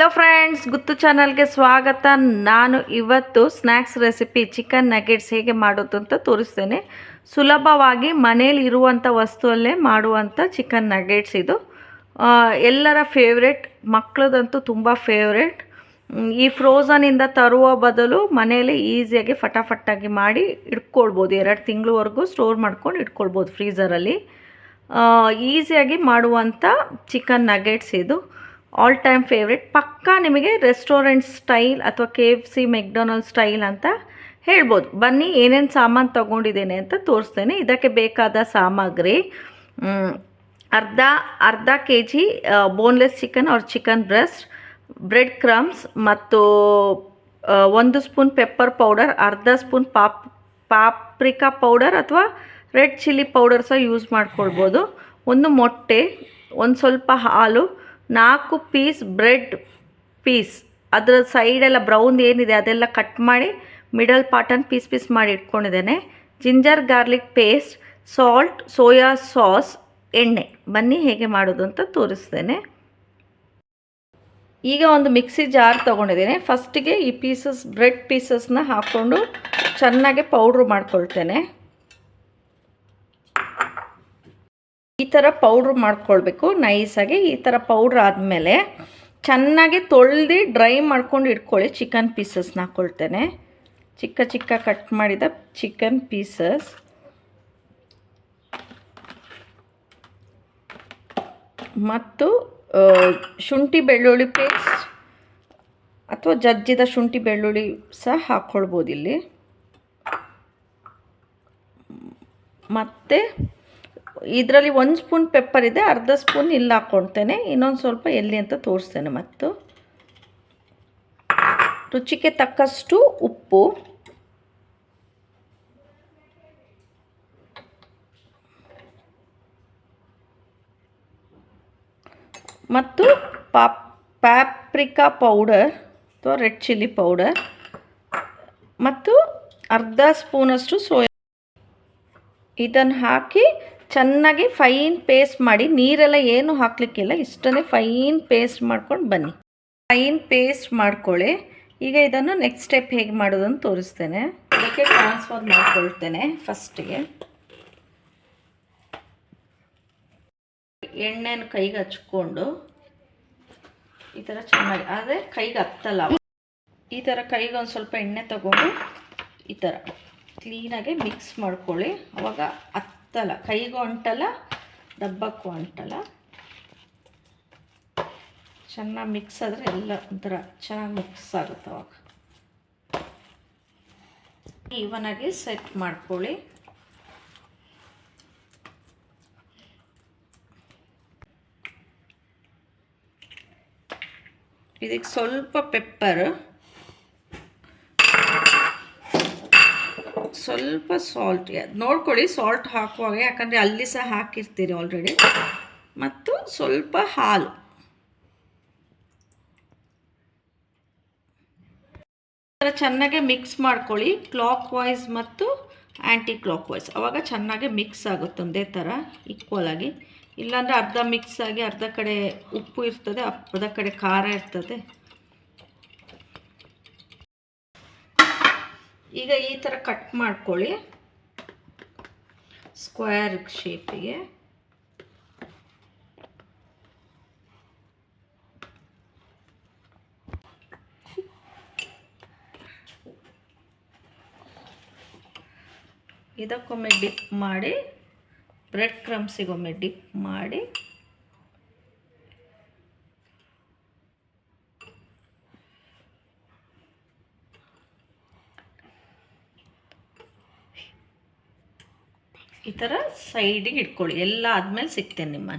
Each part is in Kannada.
ಹಲೋ ಫ್ರೆಂಡ್ಸ್ ಗುತ್ತು ಚಾನಲ್ಗೆ ಸ್ವಾಗತ. ನಾನು ಇವತ್ತು ಸ್ನ್ಯಾಕ್ಸ್ ರೆಸಿಪಿ ಚಿಕನ್ ನಗೆಟ್ಸ್ ಹೇಗೆ ಮಾಡೋದು ಅಂತ ತೋರಿಸ್ತೇನೆ. ಸುಲಭವಾಗಿ ಮನೇಲಿ ಇರುವಂಥ ವಸ್ತುವಲ್ಲೇ ಮಾಡುವಂಥ ಚಿಕನ್ ನಗೆಟ್ಸ್ ಇದು. ಎಲ್ಲರ ಫೇವ್ರೆಟ್ ಮಕ್ಕಳದಂತೂ ತುಂಬ ಫೇವ್ರೆಟ್ ಈ ಫ್ರೋಝನಿಂದ ತರುವ ಬದಲು ಮನೇಲಿ ಈಸಿಯಾಗಿ ಫಟಾಫಟ್ಟಾಗಿ ಮಾಡಿ ಇಟ್ಕೊಳ್ಬೋದು. ಎರಡು ತಿಂಗಳವರೆಗೂ ಸ್ಟೋರ್ ಮಾಡ್ಕೊಂಡು ಇಟ್ಕೊಳ್ಬೋದು ಫ್ರೀಝರಲ್ಲಿ ಈಸಿಯಾಗಿ ಮಾಡುವಂಥ ಚಿಕನ್ ನಗೆಟ್ಸ್ ಇದು. ಆಲ್ ಟೈಮ್ ಫೇವ್ರೆಟ್ ಪಕ್ಕಾ ನಿಮಗೆ ರೆಸ್ಟೋರೆಂಟ್ ಸ್ಟೈಲ್ ಅಥವಾ K F C McDonald style ಅಂತ ಹೇಳ್ಬೋದು. ಬನ್ನಿ, ಏನೇನು ಸಾಮಾನು ತೊಗೊಂಡಿದ್ದೇನೆ ಅಂತ ತೋರಿಸ್ತೇನೆ. ಇದಕ್ಕೆ ಬೇಕಾದ ಸಾಮಗ್ರಿ ಅರ್ಧ ಅರ್ಧ K G boneless chicken or chicken breast bread crumbs ಮತ್ತು ಒಂದು ಸ್ಪೂನ್ ಪೆಪ್ಪರ್ ಪೌಡರ್ ಅರ್ಧ ಸ್ಪೂನ್ ಪಾಪ್ ಪಾಪ್ರಿಕಾ ಪೌಡರ್ ಅಥವಾ ರೆಡ್ ಚಿಲ್ಲಿ ಪೌಡರ್ ಸಹ ಯೂಸ್ ಮಾಡ್ಕೊಳ್ಬೋದು. ಒಂದು ಮೊಟ್ಟೆ, ಒಂದು ಸ್ವಲ್ಪ ಹಾಲು ನಾಲ್ಕು ಪೀಸ್ ಬ್ರೆಡ್ ಪೀಸ್. ಅದರ ಸೈಡೆಲ್ಲ ಬ್ರೌನ್ ಏನಿದೆ ಅದೆಲ್ಲ ಕಟ್ ಮಾಡಿ ಮಿಡಲ್ ಪಾರ್ಟನ್ನು ಪೀಸ್ ಪೀಸ್ ಮಾಡಿ ಇಟ್ಕೊಂಡಿದ್ದೇನೆ. Ginger garlic paste salt soya sauce ಎಣ್ಣೆ. ಬನ್ನಿ ಹೇಗೆ ಮಾಡೋದು ಅಂತ ತೋರಿಸ್ತೇನೆ. ಈಗ ಒಂದು ಮಿಕ್ಸಿ ಜಾರ್ ತೊಗೊಂಡಿದ್ದೀನಿ. ಫಸ್ಟಿಗೆ ಈ ಪೀಸಸ್ ಬ್ರೆಡ್ ಪೀಸಸ್ನ ಹಾಕ್ಕೊಂಡು ಚೆನ್ನಾಗಿ ಪೌಡ್ರ್ ಮಾಡ್ಕೊಳ್ತೇನೆ. ಈ ಥರ ಪೌಡ್ರ್ ಮಾಡ್ಕೊಳ್ಬೇಕು ನೈಸಾಗಿ ಈ ಥರ ಪೌಡ್ರ್ ಆದಮೇಲೆ ಚೆನ್ನಾಗಿ ತೊಳೆದು ಡ್ರೈ ಮಾಡ್ಕೊಂಡು ಇಟ್ಕೊಳ್ಳಿ ಚಿಕನ್ ಪೀಸಸ್ನ ಹಾಕ್ಕೊಳ್ತೇನೆ ಚಿಕ್ಕ ಚಿಕ್ಕ ಕಟ್ ಮಾಡಿದ ಚಿಕನ್ ಪೀಸಸ್ ಮತ್ತು ಶುಂಠಿ ಬೆಳ್ಳುಳ್ಳಿ ಪೇಸ್ಟ್ ಅಥವಾ ಜಜ್ಜಿದ ಶುಂಠಿ ಬೆಳ್ಳುಳ್ಳಿ ಸಹ ಹಾಕ್ಕೊಳ್ಬೋದು ಇಲ್ಲಿ. ಮತ್ತು ಇದರಲ್ಲಿ ಒಂದು ಸ್ಪೂನ್ ಪೆಪ್ಪರ್ ಇದೆ, ಅರ್ಧ ಸ್ಪೂನ್ ಇಲ್ಲ ಹಾಕ್ಕೊಳ್ತೇನೆ. ಇನ್ನೊಂದು ಸ್ವಲ್ಪ ಎಲ್ಲಿ ಅಂತ ತೋರಿಸ್ತೇನೆ ಮತ್ತು. ರುಚಿಗೆ ತಕ್ಕಷ್ಟು ಉಪ್ಪು. ಮತ್ತು ಪಾಪ್, ಪ್ಯಾಪ್ರಿಕಾ ಪೌಡರ್ ಅಥವಾ ರೆಡ್ ಚಿಲ್ಲಿ ಪೌಡರ್. ಮತ್ತು ಅರ್ಧ ಸ್ಪೂನಷ್ಟು ಸೋಯಾ ಇದನ್ನು ಹಾಕಿ ಚೆನ್ನಾಗಿ ಫೈನ್ ಪೇಸ್ಟ್ ಮಾಡಿ, ನೀರೆಲ್ಲ ಏನು ಹಾಕಲಿಕ್ಕಿಲ್ಲ, ಇಷ್ಟನ್ನೇ ಫೈನ್ ಪೇಸ್ಟ್ ಮಾಡ್ಕೊಂಡು ಬನ್ನಿ. ಫೈನ್ ಪೇಸ್ಟ್ ಮಾಡ್ಕೊಳ್ಳಿ. ಈಗ ಇದನ್ನು ನೆಕ್ಸ್ಟ್ ಸ್ಟೆಪ್ ಹೇಗೆ ಮಾಡೋದನ್ನು ತೋರಿಸ್ತೇನೆ. ಅದಕ್ಕೆ ಟ್ರಾನ್ಸ್ಫರ್ ಮಾಡ್ಕೊಳ್ತೇನೆ ಫಸ್ಟಿಗೆ ಎಣ್ಣೆನ ಕೈಗೆ ಹಚ್ಕೊಂಡು, ಈ ಥರ ಚೆನ್ನಾಗಿ, ಆದರೆ ಕೈಗೆ ಹತ್ತಲ್ಲ. ಈ ಥರ ಕೈಗೆ ಒಂದು ಸ್ವಲ್ಪ ಎಣ್ಣೆ ತಗೊಂಡು, ಈ ಥರ ಕ್ಲೀನಾಗಿ ಮಿಕ್ಸ್ ಮಾಡ್ಕೊಳ್ಳಿ. ಅವಾಗ ಹತ್ತಲ್ಲ ಕೈಗೂ ಅಂಟಲ್ಲ ಡಬ್ಬಕ್ಕೂ ಅಂಟಲ್ಲ ಚೆನ್ನಾಗಿ ಮಿಕ್ಸ್ ಆದರೆ ಎಲ್ಲ ಒಂಥರ ಚೆನ್ನಾಗಿ ಮಿಕ್ಸ್ ಆಗುತ್ತೆ ಅವಾಗ. ಈವನಾಗಿ ಸೆಟ್ ಮಾಡ್ಕೊಳ್ಳಿ. ಇದಕ್ಕೆ ಸ್ವಲ್ಪ ಪೆಪ್ಪರ್ ಸ್ವಲ್ಪ ಸಾಲ್ಟ್ ನೋಡ್ಕೊಳ್ಳಿ ಸಾಲ್ಟ್ ಹಾಕುವಾಗ, ಯಾಕಂದರೆ ಅಲ್ಲಿ ಸಹ ಹಾಕಿರ್ತೀರಿ ಆಲ್ರೆಡಿ ಮತ್ತು ಸ್ವಲ್ಪ ಹಾಲು. ಥರ ಚೆನ್ನಾಗಿ ಮಿಕ್ಸ್ ಮಾಡ್ಕೊಳ್ಳಿ ಕ್ಲಾಕ್ ವೈಸ್ ಮತ್ತು ಆ್ಯಂಟಿ ಕ್ಲಾಕ್ ವೈಸ್ ಅವಾಗ ಚೆನ್ನಾಗಿ ಮಿಕ್ಸ್ ಆಗುತ್ತೆ ಒಂದೇ ಥರ ಈಕ್ವಲ್ ಆಗಿ. ಇಲ್ಲಾಂದರೆ ಅರ್ಧ ಮಿಕ್ಸ್ ಆಗಿ ಅರ್ಧ ಕಡೆ ಉಪ್ಪು ಇರ್ತದೆ, ಅರ್ಧ ಕಡೆ ಖಾರ ಇರ್ತದೆ. ಈಗ ಈ ಥರ ಕಟ್ ಮಾಡ್ಕೊಳ್ಳಿ. ಸ್ಕ್ವೇರ್ ಶೇಪಿಗೆ ಇದಕ್ಕೊಮ್ಮೆ ಡಿಪ್ ಮಾಡಿ ಬ್ರೆಡ್ ಕ್ರಮ್ಸಿಗೊಮ್ಮೆ ಡಿಪ್ ಮಾಡಿ. ಈ ಥರ ಸೈಡಿಗೆ ಇಟ್ಕೊಳ್ಳಿ. ಎಲ್ಲ ಆದಮೇಲೆ ಸಿಗ್ತೇನೆ ನಿಮ್ಮ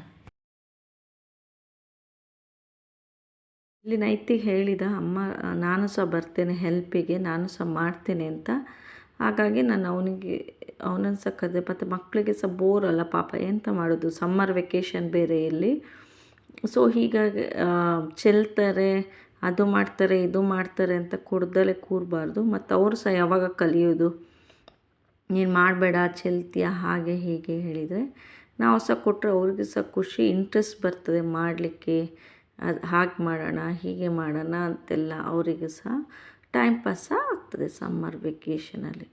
ಇಲ್ಲಿ ನೈತಿಗೆ ಹೇಳಿದ ಅಮ್ಮ, ನಾನು ಸಹ ಬರ್ತೇನೆ ಹೆಲ್ಪಿಗೆ, ನಾನು ಸಹ ಮಾಡ್ತೇನೆ ಅಂತ. ಹಾಗಾಗಿ ನಾನು ಅವನಿಗೆ, ಅವನನ್ನು ಸಹ ಕರೆದೆ. ಮತ್ತು ಮಕ್ಕಳಿಗೆ ಸಹ ಬೋರ್ ಅಲ್ಲ ಪಾಪ. ಎಂತ ಮಾಡೋದು? ಸಮ್ಮರ್ ವೆಕೇಷನ್ ಬೇರೆ ಇಲ್ಲಿ. ಸೊ ಹೀಗಾಗಿ ಚೆಲ್ತಾರೆ, ಅದು ಮಾಡ್ತಾರೆ, ಇದು ಮಾಡ್ತಾರೆ ಅಂತ ಕುಡ್ದಲೇ ಕೂರಬಾರ್ದು. ಮತ್ತು ಅವರು ಸಹ ಯಾವಾಗ ಕಲಿಯೋದು? ನೀನು ಮಾಡಬೇಡ, ಚೆಲ್ತೀಯ, ಹಾಗೆ, ಹೀಗೆ ಹೇಳಿದರೆ ನಾವು ಸಹ ಕೊಟ್ಟರೆ ಅವ್ರಿಗೆ ಸಹ ಖುಷಿ ಇಂಟ್ರೆಸ್ಟ್ ಬರ್ತದೆ ಮಾಡಲಿಕ್ಕೆ. ಅದು ಹಾಗೆ ಮಾಡೋಣ, ಹೀಗೆ ಮಾಡೋಣ ಅಂತೆಲ್ಲ ಅವರಿಗೆ ಸಹ ಟೈಮ್ ಪಾಸ್ ಆಗ್ತದೆ ಸಮ್ಮರ್ ವೆಕೇಷನಲ್ಲಿ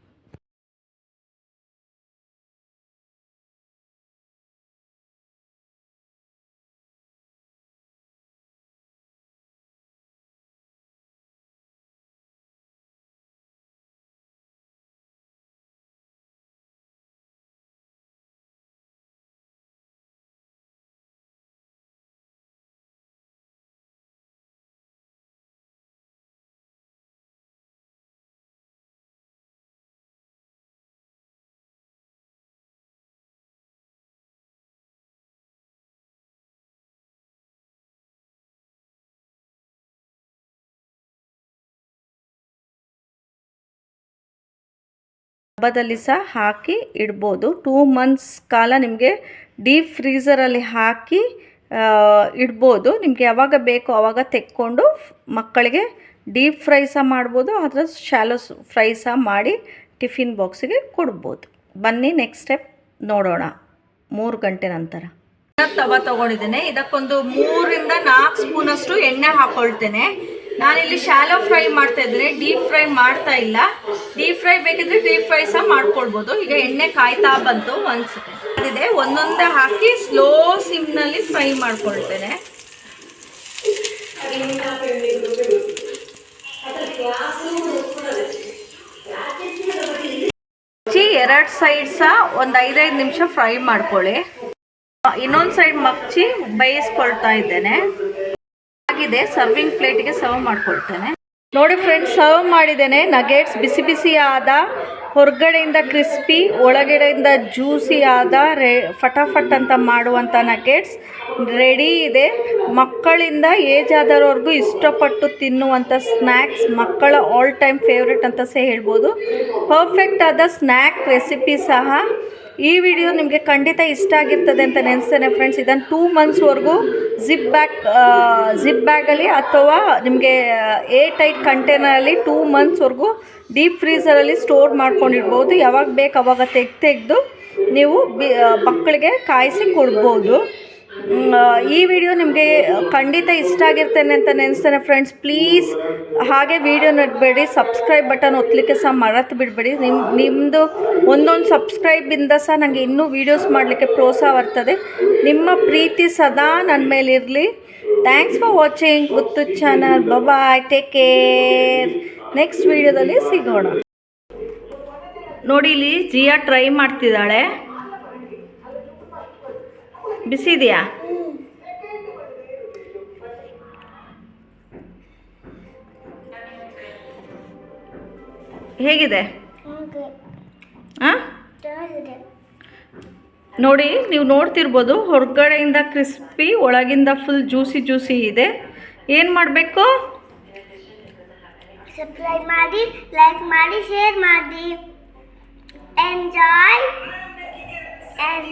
ಹಬ್ಬದಲ್ಲಿ ಸಹ ಹಾಕಿ ಇಡ್ಬೋದು. ಟೂ ಮಂತ್ಸ್ ಕಾಲ ನಿಮಗೆ ಡೀಪ್ ಫ್ರೀಸರಲ್ಲಿ ಹಾಕಿ ಇಡ್ಬೋದು. ನಿಮಗೆ ಯಾವಾಗ ಬೇಕೋ ಅವಾಗ ತೆಕ್ಕೊಂಡು ಮಕ್ಕಳಿಗೆ ಡೀಪ್ ಫ್ರೈ ಸಹ ಮಾಡ್ಬೋದು. ಅಥವಾ ಶಾಲೋ ಫ್ರೈ ಸಹ ಮಾಡಿ ಟಿಫಿನ್ ಬಾಕ್ಸಿಗೆ ಕೊಡ್ಬೋದು. ಬನ್ನಿ ನೆಕ್ಸ್ಟ್ ಸ್ಟೆಪ್ ನೋಡೋಣ. ಮೂರು ಗಂಟೆ ನಂತರ. ತವ ತಗೊಂಡಿದ್ದೇನೆ. ಇದಕ್ಕೊಂದು ಮೂರಿಂದ ನಾಲ್ಕು ಸ್ಪೂನ್ ಅಷ್ಟು ಎಣ್ಣೆ ಹಾಕೊಳ್ತೇನೆ. ನಾನಿಲ್ಲಿ ಶಾಲೋ ಫ್ರೈ ಮಾಡ್ತಾ ಇದ್ರೆ ಡೀಪ್ ಫ್ರೈ ಮಾಡ್ತಾ ಇಲ್ಲ. ಡೀಪ್ ಫ್ರೈ ಬೇಕಿದ್ರೆ ಡೀಪ್ ಫ್ರೈ ಸಹ ಮಾಡ್ಕೊಳ್ಬೋದು. ಈಗ ಎಣ್ಣೆ ಕಾಯ್ತಾ ಬಂತು ಅನ್ಸುತ್ತೆ ಅದಿದೆ. ಒಂದೊಂದೇ ಹಾಕಿ ಸ್ಲೋ ಸಿಮ್ನಲ್ಲಿ ಫ್ರೈ ಮಾಡ್ಕೊಳ್ತೇನೆ. ಎರಡು ಸೈಡ್ ಸಹ ಒಂದು ಐದೈದು ನಿಮಿಷ ಫ್ರೈ ಮಾಡ್ಕೊಳ್ಳಿ. ಇನ್ನೊಂದು ಸೈಡ್ ಮಗ್ಚಿ ಬೇಯಿಸ್ಕೊಳ್ತಾ ಇದ್ದೇನೆ. ಆಗಿದೆ ಸರ್ವಿಂಗ್ ಪ್ಲೇಟಿಗೆ ಸರ್ವ್ ಮಾಡ್ಕೊಳ್ತೇನೆ ನೋಡಿ ಫ್ರೆಂಡ್ಸ್ ಸರ್ವ್ ಮಾಡಿದ್ದೇನೆ. ನಗೆಟ್ಸ್ ಬಿಸಿ ಬಿಸಿ ಆದ, ಹೊರಗಡೆಯಿಂದ ಕ್ರಿಸ್ಪಿ ಒಳಗಡೆಯಿಂದ ಜ್ಯೂಸಿ ಆದ ರೇ ಫಟಾಫಟ್ ಅಂತ ಮಾಡುವಂಥ ನಗೆಟ್ಸ್ ರೆಡಿ ಇದೆ. ಮಕ್ಕಳಿಂದ ಏಜ್ ಆದರವರೆಗೂ ಇಷ್ಟಪಟ್ಟು ತಿನ್ನುವಂಥ ಸ್ನ್ಯಾಕ್ಸ್ ಮಕ್ಕಳ ಆಲ್ ಟೈಮ್ ಫೇವ್ರೆಟ್ ಅಂತ ಸಹ ಹೇಳ್ಬೋದು. ಪರ್ಫೆಕ್ಟ್ ಆದ ಸ್ನ್ಯಾಕ್ ರೆಸಿಪಿ ಸಹ. ಈ ವಿಡಿಯೋ ನಿಮಗೆ ಖಂಡಿತ ಇಷ್ಟ ಆಗಿರ್ತದೆ ಅಂತ ನೆನೆಸ್ತೇನೆ ಫ್ರೆಂಡ್ಸ್ ಇದನ್ನು ಟೂ ಮಂತ್ಸ್ವರೆಗೂ ಜಿಪ್ ಬ್ಯಾಗ್ ಜಿಪ್ ಬ್ಯಾಗಲ್ಲಿ ಅಥವಾ ನಿಮಗೆ ಏ ಟೈಟ್ ಕಂಟೈನರಲ್ಲಿ ಟೂ ಮಂತ್ಸ್ವರೆಗೂ ಡೀಪ್ ಫ್ರೀಸರಲ್ಲಿ ಸ್ಟೋರ್ ಮಾಡ್ಕೊಂಡಿರ್ಬೋದು. ಯಾವಾಗ ಬೇಕು ಅವಾಗ ತೆಗ್ದು ತೆಗೆದು ನೀವು ಬಿ ಮಕ್ಕಳಿಗೆ ಕಾಯಿಸಿ ಕೊಡ್ಬೋದು. ಈ ವಿಡಿಯೋ ನಿಮಗೆ ಖಂಡಿತ ಇಷ್ಟ ಆಗಿರ್ತೇನೆ ಅಂತ ನೆನೆಸ್ತೇನೆ ಫ್ರೆಂಡ್ಸ್ ಪ್ಲೀಸ್ ಹಾಗೆ ವಿಡಿಯೋ ನೋಡಬೇಡಿ. ಸಬ್ಸ್ಕ್ರೈಬ್ ಬಟನ್ ಒತ್ತಲಿಕ್ಕೆ ಸಹ ಮರೆತು ಬಿಡಬೇಡಿ. ನಿಮ್ಮ ನಿಮ್ಮದು ಒಂದೊಂದು ಸಬ್ಸ್ಕ್ರೈಬಿಂದ ಸಹ ನನಗೆ ಇನ್ನೂ ವೀಡಿಯೋಸ್ ಮಾಡಲಿಕ್ಕೆ ಪ್ರೋತ್ಸಾಹ ಬರ್ತದೆ. ನಿಮ್ಮ ಪ್ರೀತಿ ಸದಾ ನನ್ನ ಮೇಲಿರಲಿ thanks for watching Guttu channel bye take care next ವಿಡಿಯೋದಲ್ಲಿ ಸಿಗೋಣ. ನೋಡಿ ಇಲ್ಲಿ ಜಿಯಾ ಟ್ರೈ ಮಾಡ್ತಿದ್ದಾಳೆ. ಬಿಸಿ ಇದೆಯಾ? ಹೇಗಿದೆ? ನೋಡಿ ನೀವು ನೋಡ್ತಿರ್ಬೋದು ಹೊರಗಡೆಯಿಂದ ಕ್ರಿಸ್ಪಿ ಒಳಗಿಂದ ಫುಲ್ ಜ್ಯೂಸಿ ಜ್ಯೂಸಿ ಇದೆ. ಏನು ಮಾಡಬೇಕು? ಸಬ್ಸ್ಕ್ರೈಬ್ ಮಾಡಿ ಲೈಕ್ ಮಾಡಿ ಶೇರ್ ಮಾಡಿ. Enjoy and